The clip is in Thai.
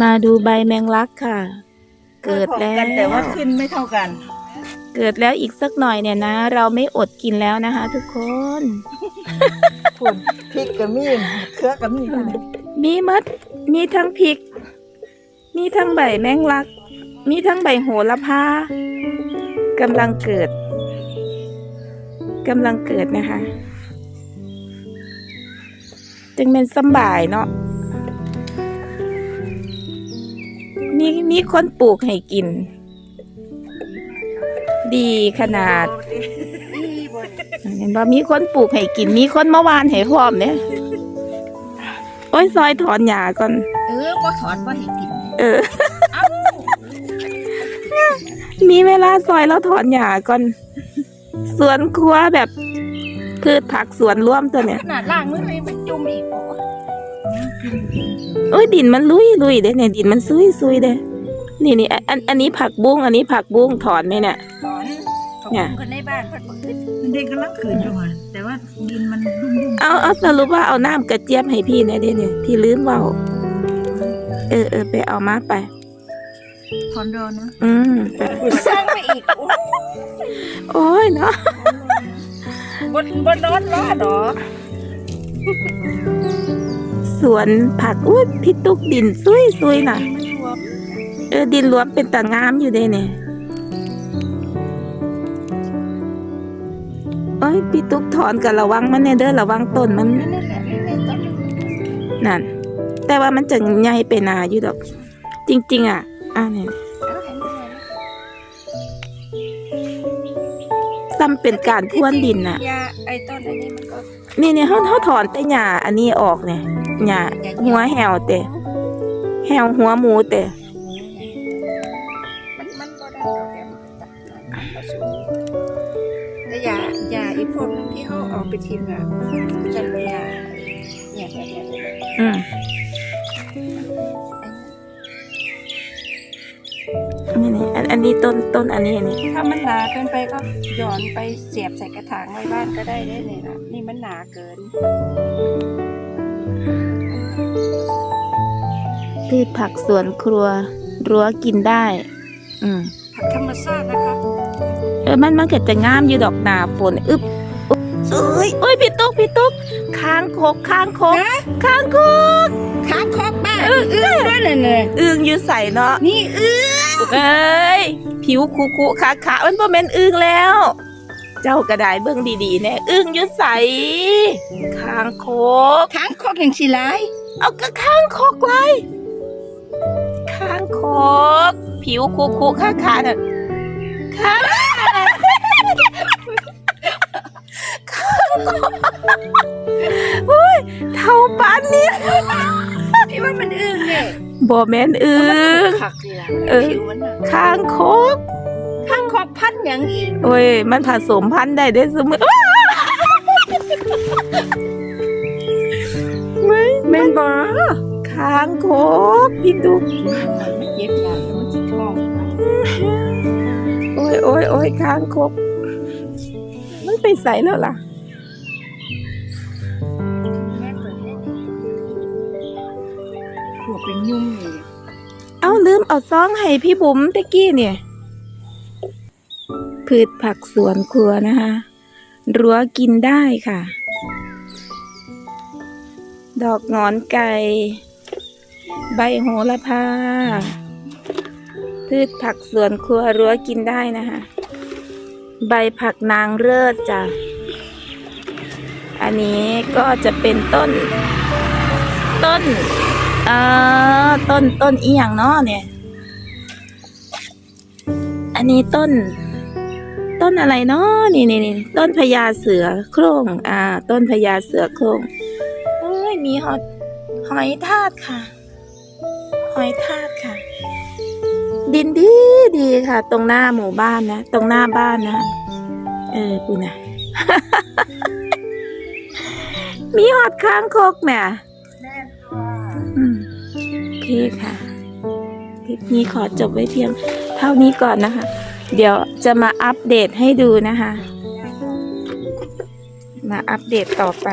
มาดูใบแมงลักค่ะ เกิดแล้วกันแต่ว่าขึ้นไม่เท่ากัน เกิดแล้วอีกสักหน่อยเนี่ยนะ เราไม่อดกินแล้วนะคะ ทุกคนพุ่นพริกกับมีมเครือกับมีมมีมัด มีทั้งพริก มีทั้งใบแมงลัก มีทั้งใบโหระพากำลังเกิดกำลังเกิดนะคะ จึงเป็นสำบายเนาะ มีมีคนปลูกให้กิน ดีขนาดเห็นบ่มีคนปลูกให้กิน มีคนเมื่อวานให้พร้อมเนี่ยโอ้ยซอยถอนหญ้าก่อน เออบ่ถอนบ่เห็นกิน เออ มีเวลาซอยแล้วถอนหญ้าก่อน สวนครัวแบบพืชผักสวนร่วมตัวเนี่ย ขนาดล่างมือเลยมันจุ่มอีกบ่ โอ้ยดินมันลุยลุยเด้เนี่ยดินมันซุยซุยเด้นี่นี่อันอันนี้ผักบุ้งอันนี้ผักบุ้งถอนไหมเนี่ยถอนเนี่ยคนในบ้านเพิ่นบ่ขึ้นมันเด็กกำลังขืนอยู่อะแต่ว่าดินมันรุ่มเอาเอาสรุปว่าเอาน้ำกระเจี๊ยบให้พี่หน่อยเด้เนี่ยพี่ลืมเว่าเออเออไปเอามาไปๆถอนโดนนะอืมไปสร้างไปอีก โอ้ยเนาะบนบนร้อนร้อนหรอ สวนผักอุ้ยพี่ตุกดินซุยซุยน่ะ เออดินรวมเป็นตางามอยู่เด้เนี่ยโอ้ยพี่ตุกถอนกับระวังมันเนี่ยเด้อระวังต้นมันนั่นแต่ว่ามันจะใหญ่ไปนาอยู่ดอก จริง ๆ อะอ่าเนี่ย ซ้ำเป็นการพ่วนดินน่ะ ยาไอ้ต้นอันนี้มันก็นี่เนี่ยเขาเขาถอนแต่หญ้าอันนี้ออกเนี่ยหญ้าหัวแหวแต่แหวหัวหมูแต่มันมันก็ได้ดอกแต่มันตัดมันก็สูงแต่ยายาอีพวกนั้นที่เขาเอาไปทิ้งอะจะเป็นยาเนี่ยแบบเนี้ยอืม นี่นี่อันอันนี้ต้นต้นอันนี้อันนี้ ถ้ามันหนาเกินไปก็หย่อนไปเสียบใส่กระถางไว้บ้านก็ได้ได้เลยนะนี่มันหนาเกิน พืชผักสวนครัว รั้วกินได้ อืมผักธรรมชาตินะคะเออมันมันก็จะงามอยู่ดอกหนาฝนอึบอึบเอ้ยเอ้ยพี่ตุ๊กพี่ตุ๊กค้างคกค้างคกค้างคกค้างคอกบ้านเออเออบ้านเลยเลยอึงอยู่ใส่เนาะนี่เออเอ้ยผิวคุคุขาขามันบ่แม่นอึงแล้ว เจ้ากระไดเบิ่งดีๆแน่อึงอยู่ใส่ค้างคกค้างคอกอย่างสิไรเอาก็ค้างคกเลยค้างคกผิวคุคุขาขาน่ะค้างค้างคกอุ้ยเท่าปานนี้ พี่ว่ามันอึ้งเนี่ยบ่แม่นอึงผักเลยล่ะเออผิวมันน่ะค้างคกค้างคอกพันอย่างอีกโอ้ย มันผสมพันธุ์ได้ได้เสมอไม่แม่นบ่ค้างคกพี่ตุ๊กไม่เจ็บยาแล้วมันสิท้องโอ้ยโอ้ยโอ้ยค้างคกมันไปใส่แล้วล่ะ เป็นยุ่งเลยเอาลืมเอาซองให้พี่บุ๋มตะกี้เนี่ย พืชผักสวนครัวนะคะ รั้วกินได้ค่ะ ดอกงอนไก่ ใบโหระพา พืชผักสวนครัวรั้วกินได้นะคะ ใบผักนางเลิศจ้ะ อันนี้ก็จะเป็นต้น ต้น เอ่อต้นต้นอีหยังเนาะเนี่ย อันนี้ต้น ต้นอะไรเนาะนี่นี่นี่ต้นพญาเสือโครงอ่า ต้นพญาเสือโครงโอ้ยมีหอยหอยทากค่ะ หอยทากค่ะ ดินดีดีค่ะ ตรงหน้าหมู่บ้านนะตรงหน้าบ้านนะเออปูนะมีหอดค้างคกแหม่ โอเคค่ะ คลิปนี้ขอจบไว้เพียงเท่านี้ก่อนนะคะ เดี๋ยวจะมาอัปเดตให้ดูนะคะ มาอัปเดตต่อไป